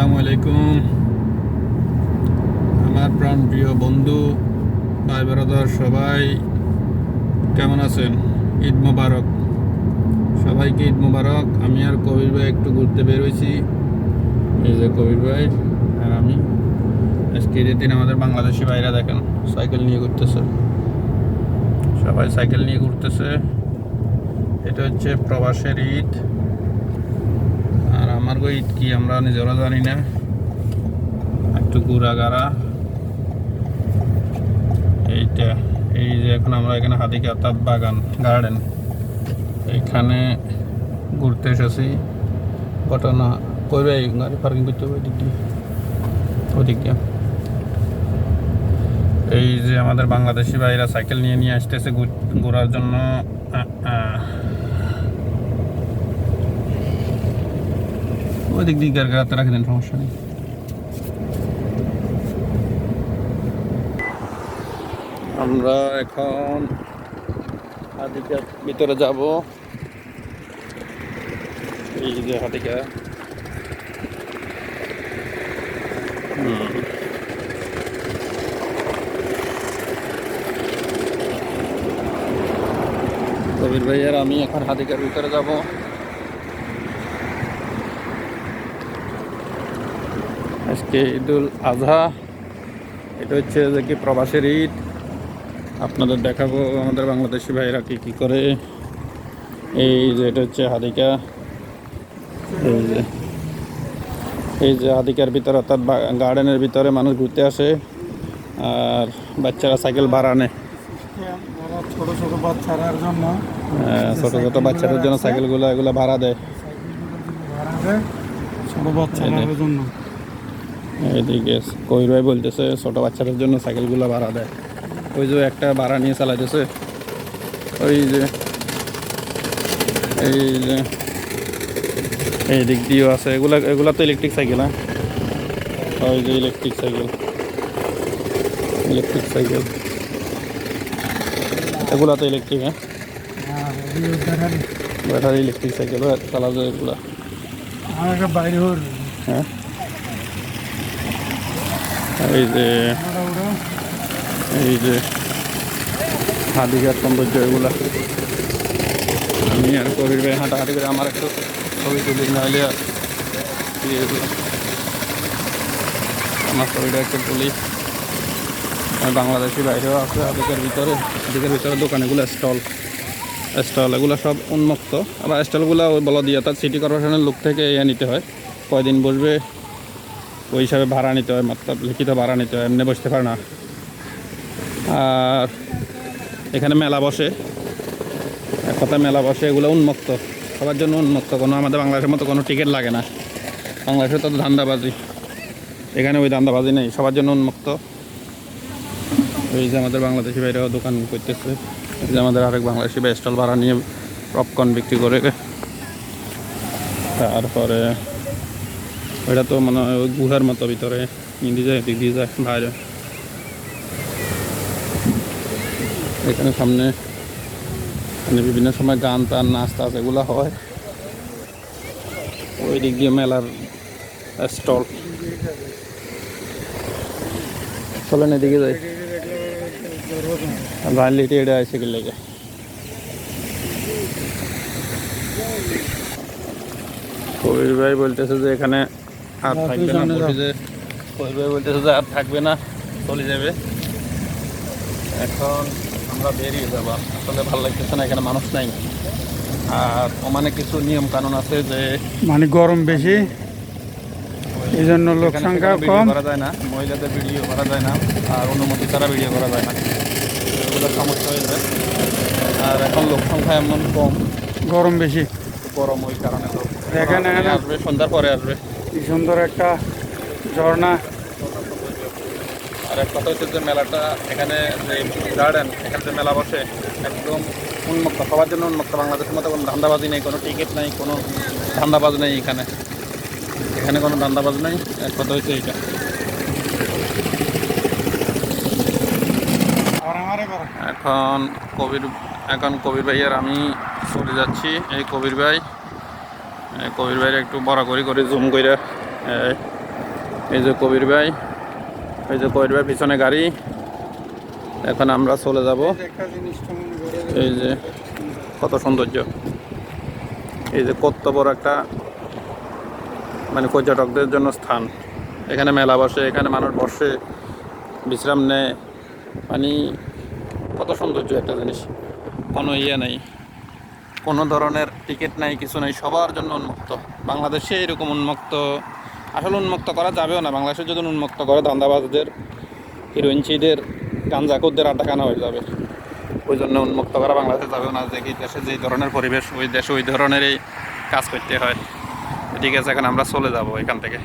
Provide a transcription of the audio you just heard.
আসসালামু আলাইকুম। আমার প্রাণ প্রিয় বন্ধু, ভাই ব্রাদার সবাই, কেমন আছেন? ঈদ মোবারক। সবাইকে ঈদ মোবারক। আমি আর কবির ভাই একটু ঘুরতে বেরোইছি এই যে কবির ভাই আর আমি। আজকে ঈদের দিন আমাদের বাংলাদেশি ভাইরা দেখেন, সাইকেল নিয়ে ঘুরতেছে। সবাই সাইকেল নিয়ে ঘুরতেছে। এটা হচ্ছে প্রবাসের ঈদ। আমার ঈদ কি আমরা নিজেরা জানি না। একটু গুড়া গাড়া এইটা, এই যে এখন আমরা এখানে হাতিকে অর্থাৎ বাগান গার্ডেন এইখানে ঘুরতে এসেছি। ঘটনা করবে গাড়ি পার্কিং করতে হবে ওই দিক দিয়ে। এই যে আমাদের বাংলাদেশি ভাইরা সাইকেল নিয়ে নিয়ে আসতেছে ঘুর- ঘোরার জন্য। ওই দিক দিয়ে গাড়ি রাখে দেন সমস্যা নেই আমরা এখন হাতিকার ভিতরে যাব এই যে হাতিকা হুম কবির ভাই আর আমি এখন হাতিকার ভিতরে যাব আজকে ঈদুল আজহা। এটা হচ্ছে যে কি প্রবাসের ঈদ। আপনাদের দেখাবো আমাদের বাংলাদেশি ভাইরা কি কি করে। এই যে এটা হচ্ছে হাদিকা। এই যে এই যে হাদিকার ভিতরে অর্থাৎ গার্ডেনের ভিতরে মানুষ ঘুরতে আসে। আর বাচ্চারা সাইকেল ভাড়া নেয়। ছোট ছোট বাচ্চারার জন্য ছোট ছোট বাচ্চাদের জন্য সাইকেলগুলো এগুলো ভাড়া দেয়। ছোট বাচ্চাদের জন্য। এদিকে কবির ভাই বলতেছে ছোট বাচ্চাদের জন্য সাইকেলগুলো ভাড়া দেয়। ওই যে একটা ভাড়া নিয়ে চালাইতেছে। ওই যে এই যে এই দিক দিয়েও আছে। এগুলা এগুলা তো ইলেকট্রিক সাইকেল হ্যাঁ? ওই যে ইলেকট্রিক সাইকেল ইলেকট্রিক সাইকেল এগুলা তো ইলেকট্রিক হ্যাঁ? আর এদিকে দেখার ব্যাটারি ইলেকট্রিক সাইকেল চালা যায় এগুলা। আমার একটা বাইরে হর হ্যাঁ? এই যে এই যে হাদিঘাট সৌন্দর্য এগুলা। আমি আর কবির ভাই হাঁটাহাঁটি করে আমার একটু ছবি তুলি, নাহলে আর আমার ছবিটা একটু তুলি। আর বাংলাদেশি বাইরেও আছে হাদিকের ভিতরে। হাদিকের ভিতরে দোকানগুলো, স্টল। স্টল এগুলো সব উন্মুক্ত। আবার স্টলগুলো বলা দিয়ে অর্থাৎ সিটি কর্পোরেশনের লোক থেকে ইয়ে নিতে হয়। কয়দিন বসবে ওই হিসাবে ভাড়া নিতে হয়, মতলব লিখিত ভাড়া নিতে হয়, এমনি বসতে পারে না। আর এখানে মেলা বসে। এক কথা মেলা বসে, এগুলো উন্মুক্ত। সবার জন্য উন্মুক্ত, কোনো আমাদের বাংলাদেশের মতো কোনো টিকিট লাগে না। বাংলাদেশে তো ধান্দাবাজি। এখানে ওই ধান্দাবাজি নেই, সবার জন্য উন্মুক্ত। এই যে আমাদের বাংলাদেশি বাইরেও দোকান করতেছে। এই যে আমাদের আরেক বাংলাদেশি ভাই স্টল ভাড়া নিয়ে পপকর্ন বিক্রি করে। তারপরে ওইটা তো মানে ওই গুহার মতো ভিতরে। ইন্দি যায় দিক যায়, বাইরে। এখানে সামনে মানে বিভিন্ন সময় গান টান নাচ টাচ এগুলো হয়। ওই দিক দিয়ে মেলার স্টল। চলেন এদিকে যাই। ভাই লিটে এটা আছে কি কবির ভাই বলতেছে যে এখানে আর থাকবে না বলতেছে যে আর থাকবে না চলে যাবে। এখন আমরা বেরিয়ে যাব। আসলে ভালো লাগতেছে না এখানে মানুষ নাই। আর ওমানে কিছু নিয়ম কানুন আছে যে মানে গরম বেশি এই জন্য লোক সংখ্যা কম। করা যায় না মহিলাদের ভিডিও করা যায় না আর অনুমতি ছাড়া ভিডিও করা যায় না। এগুলো সমস্যা হয়ে যায়। আর এখন লোক সংখ্যা এমন কম। গরম বেশি। গরম ওই কারণে তো এখানে- আসবে সন্ধ্যার পরে আসবে। কি সুন্দর একটা ঝর্ণা। আর এক কথা হচ্ছে যে মেলাটা এখানে যে গার্ডেন এখানে যে মেলা বসে, একদম উন্মুক্ত, সবার জন্য উন্মুক্ত, বাংলাদেশের মতো কোনো ধান্দাবাজি নেই, কোনো টিকিট নেই, কোনো ধান্দাবাজ নেই এখানে। এখানে কোনো ধান্দাবাজ নেই, এক কথা হচ্ছে এইটা। এখন কবির এখন কবির ভাই আর আমি চলে যাচ্ছি, এই কবির ভাই। কবির ভাইয়ের একটু বড় করে করে, জুম করে এই এই যে কবির ভাই, এই যে কবির ভাই পিছনে গাড়ি। এখন আমরা চলে যাব। এই যে কত সৌন্দর্য। এই যে কত বড় একটা মানে পর্যটকদের জন্য স্থান। এখানে মেলা বসে, এখানে মানুষ বসে, বিশ্রাম নেয়। মানে কত সৌন্দর্য একটা জিনিস। কোনো ইয়ে নেই। কোনো ধরনের টিকিট নাই, কিছু নাই, সবার জন্য উন্মুক্ত। বাংলাদেশে এরকম উন্মুক্ত, আসলে উন্মুক্ত করা যাবেও না। বাংলাদেশের যদি উন্মুক্ত করে দান্দাবাজদের হিরোইনচিদের গাঞ্জাকুরদের আড্ডা কানা হয়ে যাবে? ওই জন্য উন্মুক্ত করা বাংলাদেশে যাবেও না। যে কি দেশে যেই ধরনের পরিবেশ, ওই দেশে ওই ধরনেরই কাজ করতে হয়। ঠিক আছে, এখন আমরা চলে যাব এখান থেকে।